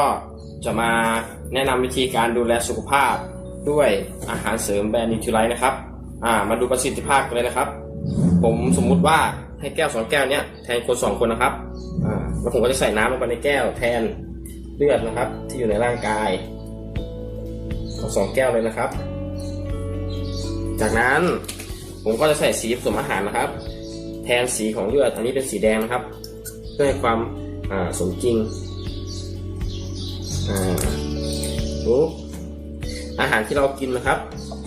ก็จะมาแนะนำวิธีการดูแลสุขภาพด้วยอาหารเสริมแบรนด์นิทูไลท์นะครับ อ่า มาดูประสิทธิภาพกันเลยนะครับ ผมสมมุติว่าให้แก้วสองแก้วเนี้ยแทนคนสองคนนะครับ อ่า แล้วผมก็จะใส่น้ำลงไปในแก้วแทนเลือดนะครับ ที่อยู่ในร่างกายเอาสองแก้วเลยนะครับ จากนั้นผมก็จะใส่สีผสมอาหารนะครับ แทนสีของเลือด อันนี้เป็นสีแดงนะครับ เพื่อให้ความอ่าสมจริง อ่าปุ๊บอาหารที่เรากินนะครับ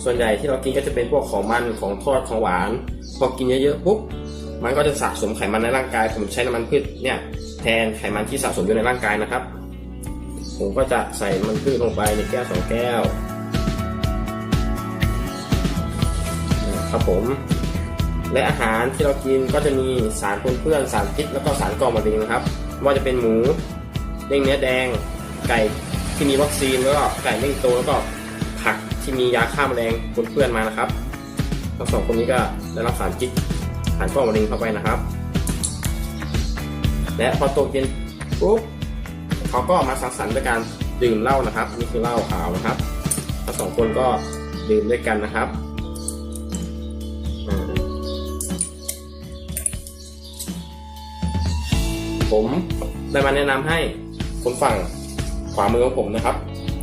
ส่วนใหญ่ที่เรากินก็จะเป็นพวกของมันของทอดของหวาน พอกินเยอะๆปุ๊บมันก็จะสะสมไขมันในร่างกาย ผมใช้น้ำมันพืชเนี่ยแทนไขมันที่สะสมอยู่ในร่างกายนะครับ ผมก็จะใส่น้ำมันพืชลงไปในแก้วสองแก้วครับผม และอาหารที่เรากินก็จะมีสารปนเปื้อนสารพิษแล้วก็สารก่อมะเร็งนะครับไม่ว่าจะเป็นหมูเด้งเนื้อแดง ไก่ที่มีวัคซีนแล้วก็ไก่เด้งโตแล้วก็ผักที่มียาฆ่าแมลงปนเปื้อนมานะครับทั้งสองคนนี้ก็ได้รับสารพิษสารก่อมะเร็งเข้าไปนะครับ และพอตกเย็นปุ๊บเขาก็มาสังสรรค์ด้วยการดื่มเหล้านะครับอันนี่คือเหล้าขาวนะครับทั้งสองคนก็ดื่มด้วยกันนะครับผมได้มาแนะนำให้คนฝั่ง ขวามือของผมนะครับ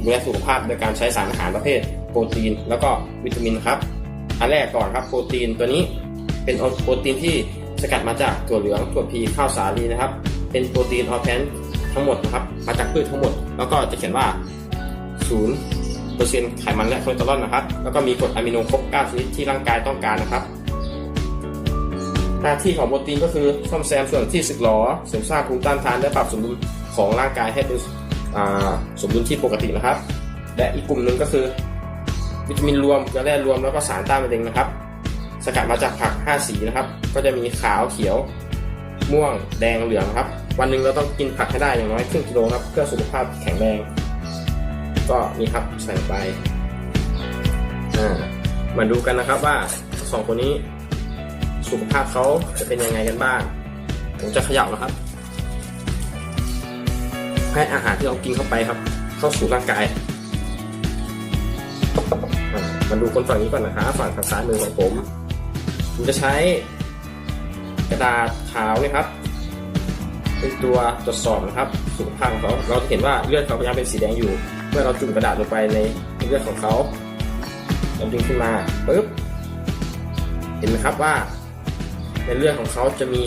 ดูแลสุขภาพโดยการใช้สารอาหารประเภทโปรตีน แล้วก็วิตามินครับอันแรกก่อนครับโปรตีนตัวนี้เป็นโปรตีนที่สกัดมาจากถั่วเหลืองถั่วพีข้าวสาลีนะครับ เป็นโปรตีนออร์แพนทั้งหมดนะครับมาจากพืชทั้งหมด แล้วก็จะเขียนว่า0เปอร์เซ็นต์ไขมันและคอเลสเตอรอลนะครับ แล้วก็มีกรดอะมิโนครบ 9 ชนิดที่ร่างกายต้องการนะครับ หน้าที่ของโปรตีนก็คือซ่อมแซมส่วนที่สึกหรอเสริมสร้างภูมิต้านทานและปรับสมดุลของร่างกายให้เป็น สมดุลที่ปกตินะครับ และอีกกลุ่มหนึ่งก็คือ วิตามินรวมเกลือแร่รวมแล้วก็สารต้านมะเร็งนะครับ สกัดมาจากผัก 5 สีนะครับ ก็จะมีขาวเขียว ม่วงแดงเหลืองครับ วันหนึ่งเราต้องกินผักให้ได้อย่างน้อยครึ่งกิโลครับเพื่อสุขภาพแข็งแรง ก็นี่ครับใส่ไปมาดูกันนะครับว่าสองคนนี้สุขภาพเขาจะเป็นยังไงกันบ้าง ผมจะเขย่านะครับ ให้อาหารที่เรากินเข้าไปครับ เข้าสู่ร่างกายมาดูคนฝั่งนี้ก่อนนะครับฝั่งทางซ้ายมือของผมผมจะใช้กระดาษขาวนะครับ เป็นตัวตรวจสอบนะครับ สุขภาพของเขาเราจะเห็นว่าเลือดเขาพยายามเป็นสีแดงอยู่ เมื่อเราจุ่มกระดาษลงไปในเลือดของเขาเราดึงขึ้นมาปึ๊บเห็นไหมครับว่า ในเลือดของเขาจะมี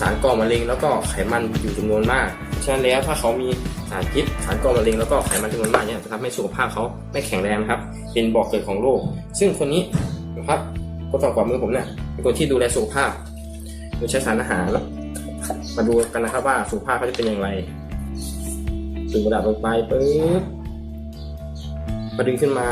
สารก่อมะเร็งแล้วก็ไขมันอยู่จำนวนมาก ฉะนั้นแล้วถ้าเขามีสารพิษสารก่อมะเร็งแล้วก็ไขมันจำนวนมากเนี่ยจะทำให้สุขภาพเขาไม่แข็งแรงนะครับ เป็นบ่อกเกิดของโรคซึ่งคนนี้นะครับคนฝั่งขวามือผมเนี่ยเป็นคนที่ดูแลสุขภาพโดยใช้สารอาหาร มาดูกันนะครับว่าสุขภาพเขาจะเป็นอย่างไรดึงระดาษลงไปปึ๊บมาดึงขึ้นมา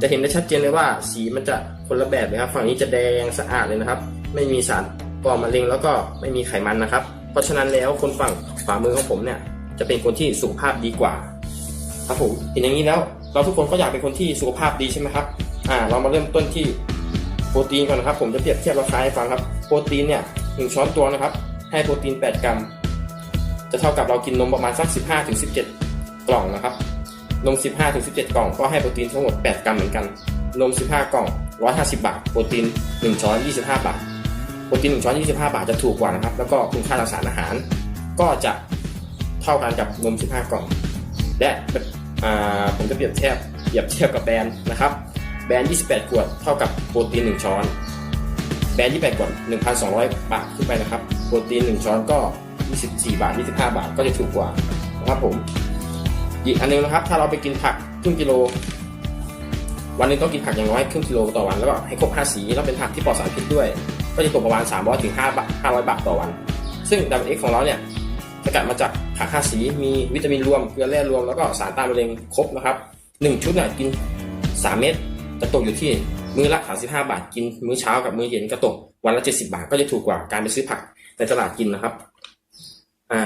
จะเห็นได้ชัดเจนเลยว่า สีมันจะคนละแบบเลยครับ ฝั่งนี้จะแดงสะอาดเลยนะครับ ไม่มีสารก่อมะเร็งแล้วก็ไม่มีไขมันนะครับ เพราะฉะนั้นแล้วคนฝั่งขวามือของผมเนี่ย จะเป็นคนที่สุขภาพดีกว่า ครับผมเห็นอย่างนี้แล้ว เราทุกคนก็อยากเป็นคนที่สุขภาพดีใช่ไหมครับอ่าเรามาเริ่มต้นที่โปรตีนก่อนนะครับ ผมจะเปรียบเทียบราคาให้ฟังครับ โปรตีนเนี่ยหนึ่งช้อนตวงนะครับ ให้โปรตีน 8 กรัม จะเท่ากับเรากินนมประมาณสัก 15-17ถึง17กล่องนะครับ นม 15ถึง17 กล่อง ก็ให้โปรตีนทั้งหมด 8 กรัมเหมือนกัน นม 15 กล่อง 150 บาท โปรตีน 1 ช้อน 25 บาท โปรตีน1ช้อน25 บาทจะถูกกว่านะครับ แล้วก็คุณค่าทางสารอาหาร ก็จะเท่ากันกับนม 15 กล่อง และผมจะเปรียบเทียบเปรียบเทียบกับแบรนด์นะครับ แบรนด์ 28 ขวดเท่ากับโปรตีน 1 ช้อน แบรนด์ 28 ขวด 1,200 บาทขึ้นไปนะครับ โปรตีน 1 ช้อนก็ 24 บาท 25 บาทก็จะถูกกว่านะครับผม อีกอันหนึงนะครับ ถ้าเราไปกินผักครึ่งกิโล วันนึงต้องกินผักอย่างน้อยครึ่งกิโลต่อวัน แล้วก็ให้ครบ5สี แล้วเป็นผักที่ปลอดสารพิษด้วย ก็จะตกประมาณ 3 0 0ถึง5 500 บาทต่อวัน ซึ่งดับเอ็กของเราเนี่ยสกัดมาจากผัก5สีมีวิตามินรวมเกลือแร่รวมแล้วก็สารต้านมะเร็งครบนะครับ 1 ชุดเนี่ยกิน 3 เม็ดจะตกอยู่ที่มื้อละ 35 บาทกิน มื้อเช้ากับมื้อเย็นก็ตกวันละ 70 บาทก็จะถูกกว่าการไปซื้อผักในตลาดกินนะครับ อ่า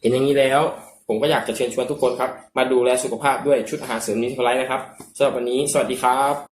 เห็นอย่างนี้แล้ว ผมก็อยากจะเชิญชวนทุกคนครับ มาดูแลสุขภาพด้วยชุดอาหารเสริมนิทไลท์นะครับสำหรับวันนี้ สวัสดีครับ